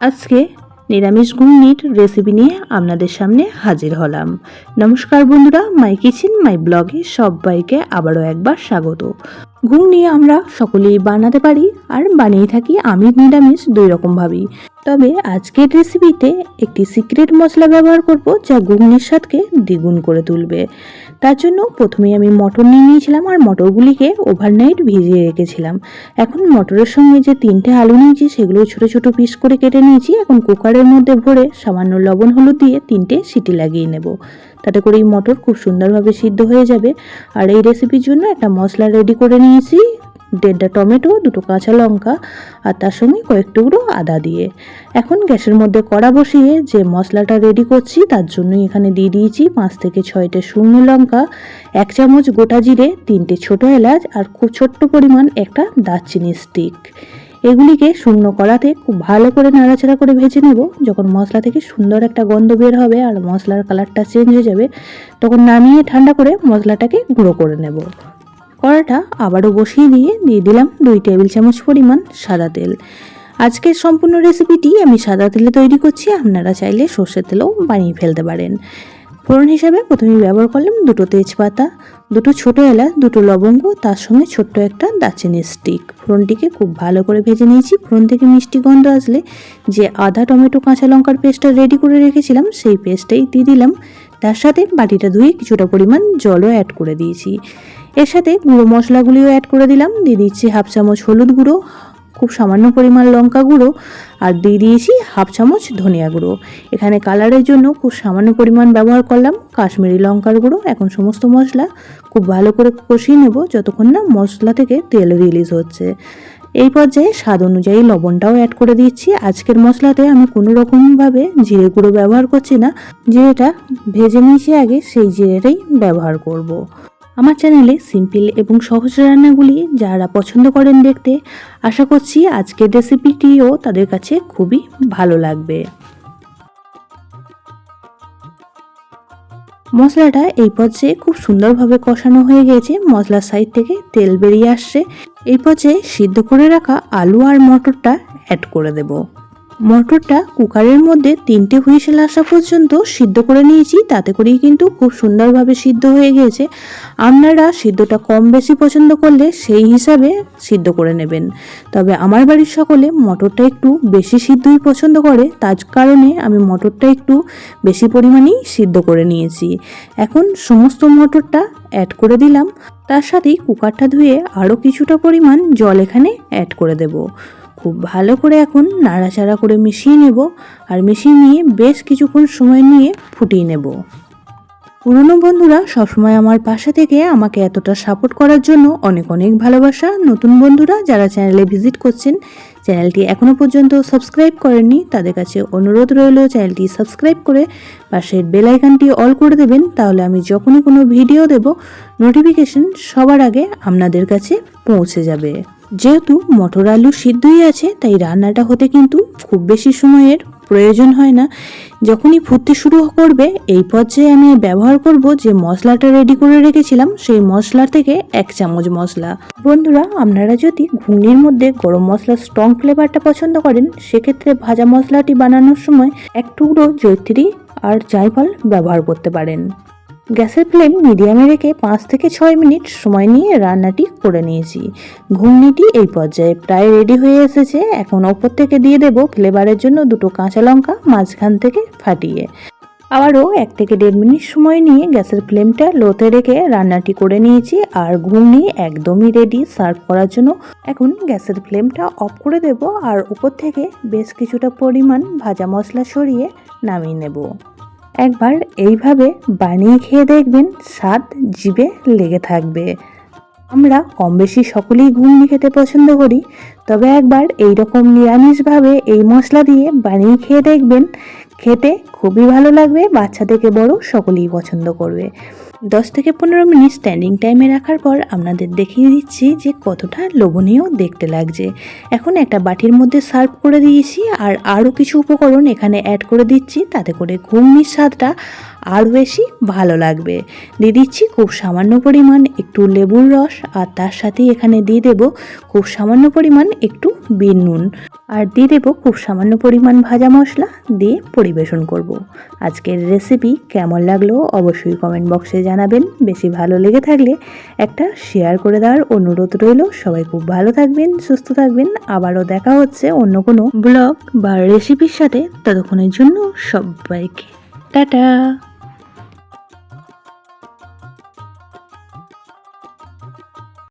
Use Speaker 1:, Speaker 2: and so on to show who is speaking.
Speaker 1: আজকে নিরামিষ ঘুগনির রেসিপি নিয়ে আপনাদের সামনে হাজির হলাম। নমস্কার বন্ধুরা মাই কিচেন মাই ব্লগে সবাইকে আবারও একবার স্বাগত। ঘুগনি আমরা সকলেই বানাতে পারি আর বানিয়ে থাকি আমি নিরামিষ দুই রকমভাবেই তবে আজকের রেসিপিতে একটি সিক্রেট মশলা ব্যবহার করব যা ঘুগনির স্বাদকে দ্বিগুণ করে তুলবে। তার জন্য প্রথমে আমি মটর নিয়ে নিয়েছিলাম আর মটরগুলিকে ওভারনাইট ভিজিয়ে রেখেছিলাম। এখন মটরের সঙ্গে যে তিনটে আলু নিয়েছি সেগুলো ছোট ছোট পিস করে কেটে নিয়েছি। এখন কুকারের মধ্যে ভরে সামান্য লবণ হলুদ দিয়ে তিনটে সিটি লাগিয়ে নেব। তাতে করে এই মটর খুব সুন্দরভাবে সিদ্ধ হয়ে যাবে। আর এই রেসিপির জন্য একটা মশলা রেডি করে নিয়েছি। দেড়টা টমেটো, দুটো কাঁচা লঙ্কা, আর তার সঙ্গে কয়েক টুকরো আদা দিয়ে। এখন গ্যাসের মধ্যে কড়া বসিয়ে যে মশলাটা রেডি করছি, তার জন্যই এখানে দিয়ে দিয়েছি পাঁচ থেকে ছয়টা শুকনো লঙ্কা, এক চামচ গোটা জিরে, তিনটে ছোট এলাচ, আর খুব ছোট্ট পরিমাণ একটা দারচিনি স্টিক এগুলিকে শুকনো কড়াতে খুব ভালো করে নাড়াচাড়া করে ভেজে নেব। যখন মশলা থেকে সুন্দর একটা গন্ধ বের হবে আর মশলার কালারটা চেঞ্জ হয়ে যাবে, তখন নামিয়ে ঠান্ডা করে মশলাটাকে গুঁড়ো করে নেব। কড়াটা আবারও বসিয়ে দিয়ে দিয়ে দিলাম দুই টেবিল চামচ পরিমাণ সাদা তেল। আজকের সম্পূর্ণ রেসিপিটি আমি সাদা তেলে তৈরি করছি, আপনারা চাইলে সর্ষের তেলেও বানিয়ে ফেলতে পারেন। ফোড়ন হিসাবে প্রথমে ব্যবহার করলাম দুটো তেজপাতা দুটো ছোট এলা দুটো লবঙ্গ, তার সঙ্গে ছোট্ট একটা দাচিনির স্টিক ফোড়নটিকে খুব ভালো করে ভেজে নিয়েছি। ফোড়ন থেকে মিষ্টি গন্ধ আসলে যে আধা টমেটো, কাঁচা লঙ্কার পেস্টটা রেডি করে রেখেছিলাম, সেই পেস্টটাই দিয়ে দিলাম। তার সাথে বাটিটা ধুয়ে কিছুটা পরিমাণ জলও অ্যাড করে দিয়েছি। এর সাথে গুঁড়ো মশলাগুলিও অ্যাড করে দিলাম। দিয়ে দিচ্ছি হাফ চামচ হলুদ গুঁড়ো খুব সামান্য পরিমাণ লঙ্কা গুঁড়ো আর দিয়ে দিয়েছি হাফ চামচ ধনিয়া গুঁড়ো। এখানে কালারের জন্য খুব সামান্য পরিমাণ ব্যবহার করলাম কাশ্মীরি লঙ্কার গুঁড়ো। এখন সমস্ত মশলা খুব ভালো করে কষিয়ে নেব যতক্ষণ না মশলা থেকে তেল রিলিজ হচ্ছে। এই পর্যায়ে স্বাদ অনুযায়ী লবণটাও অ্যাড করে দিচ্ছি। আজকের মশলাতে আমি কোনো রকমভাবে জিরে গুঁড়ো ব্যবহার করছি না। জিরেটা ভেজে নিয়েছি আগে সেই জিরেটাই ব্যবহার করব। আমার চ্যানেলে সিম্পল এবং সহজ রান্নাগুলি যারা পছন্দ করেন দেখতে, আশা করছি আজকের রেসিপিটিও তাদের কাছে খুবই ভালো লাগবে। মশলাটা এই পর্যায়ে খুব সুন্দরভাবে কষানো হয়ে গেছে। মশলার সাইড থেকে তেল বেরিয়ে আসছে। এই পর্যায়ে সিদ্ধ করে রাখা আলু আর মটরটা অ্যাড করে দেব। মটরটা কুকারের মধ্যে তিনটে হুইসেল আসা পর্যন্ত সিদ্ধ করে নিয়েছি। তাতে করেই কিন্তু খুব সুন্দরভাবে সিদ্ধ হয়ে গিয়েছে। আপনারা সিদ্ধটা কম বেশি পছন্দ করলে সেই হিসাবে সিদ্ধ করে নেবেন। তবে আমার বাড়ির সকলে মটরটা একটু বেশি সিদ্ধই পছন্দ করে। তার কারণে আমি মটরটা একটু বেশি পরিমাণেই সিদ্ধ করে নিয়েছি। এখন সমস্ত মটরটা অ্যাড করে দিলাম। তার সাথেই কুকারটা ধুয়ে আরও কিছুটা পরিমাণ জল এখানে অ্যাড করে দেব। খুব ভালো করে এখন নাড়াচাড়া করে মিশিয়ে নেব আর মিশিয়ে নিয়ে বেশ কিছুক্ষণ সময় নিয়ে ফুটিয়ে নেব। পুরনো বন্ধুরা সবসময় আমার পাশে থেকে আমাকে এতটা সাপোর্ট করার জন্য অনেক অনেক ভালোবাসা। নতুন বন্ধুরা যারা চ্যানেলে ভিজিট করছেন চ্যানেলটি এখনও পর্যন্ত সাবস্ক্রাইব করেননি, তাদের কাছে অনুরোধ রইল চ্যানেলটি সাবস্ক্রাইব করে পাশের বেল আইকনটি অল করে দেবেন। তাহলে আমি যখনই কোনো ভিডিও দেব নোটিফিকেশন সবার আগে আপনাদের কাছে পৌঁছে যাবে। যেহেতু মটর আলু সিদ্ধই আছে, তাই রান্নাটা হতে কিন্তু খুব বেশি সময়ের প্রয়োজন হয় না। যখনই ফুটতে শুরু করবে, এই পর্যায়ে আমি ব্যবহার করব যে মশলাটা রেডি করে রেখেছিলাম, সেই মশলা থেকে এক চামচ মশলা। বন্ধুরা, আপনারা যদি ঘুগনির মধ্যে গরম মশলার স্ট্রং ফ্লেভারটা পছন্দ করেন, সেক্ষেত্রে ভাজা মশলাটি বানানোর সময় এক টুকরো জৈত্রী আর জায়ফল ব্যবহার করতে পারেন। গ্যাসের ফ্লেম মিডিয়ামে রেখে পাঁচ থেকে ছয় মিনিট সময় নিয়ে রান্নাটি করে নিয়েছি। ঘুগনিটি এই পর্যায়ে প্রায় রেডি হয়ে এসেছে। এখন ওপর থেকে দিয়ে দেব ফ্লেভারের জন্য দুটো কাঁচা লঙ্কা মাঝখান থেকে ফাটিয়ে। আবারও এক থেকে দেড় মিনিট সময় নিয়ে গ্যাসের ফ্লেমটা লোতে রেখে রান্নাটি করে নিয়েছি আর ঘুগনি একদমই রেডি সার্ভ করার জন্য। এখন গ্যাসের ফ্লেমটা অফ করে দেব আর উপর থেকে বেশ কিছুটা পরিমাণ ভাজা মশলা সরিয়ে নামিয়ে নেব। একবার এইভাবে বানিয়ে খেয়ে দেখবেন স্বাদ জিবে লেগে থাকবে। আমরা কম বেশি সকলেই ঘুগনি খেতে পছন্দ করি, তবে একবার এইরকম নিরামিষভাবে এই মশলা দিয়ে বানিয়ে খেয়ে দেখবেন খেতে খুবই ভালো লাগবে, বাচ্চা থেকে বড় সকলেই পছন্দ করবে। দশ থেকে পনেরো মিনিট স্ট্যান্ডিং টাইমে রাখার পর আপনাদের দেখিয়ে দিচ্ছি যে কতটা লোভনীয় দেখতে লাগছে। এখন একটা বাটির মধ্যে সার্ভ করে দিয়েছি আর আরও কিছু উপকরণ এখানে অ্যাড করে দিচ্ছি, তাতে করে ঘুগনির স্বাদটা আরও বেশি ভালো লাগবে। দিয়ে দিচ্ছি খুব সামান্য পরিমাণ একটু লেবুর রস আর তার সাথে এখানে দিয়ে দেবো খুব সামান্য পরিমাণ একটু বিন, নুন আর দিয়ে দেবো খুব সামান্য পরিমাণ ভাজা মশলা দিয়ে পরিবেশন করব। আজকের রেসিপি কেমন লাগল অবশ্যই কমেন্ট বক্সে জানাবেন। বেশি ভালো লেগে থাকলে একটা শেয়ার করে দেওয়ার অনুরোধ রইল। সবাই খুব ভালো থাকবেন, সুস্থ থাকবেন। আবারও দেখা হচ্ছে অন্য কোনো ব্লগ বা রেসিপির সাথে। ততক্ষণের জন্য সবাইকে টাটা।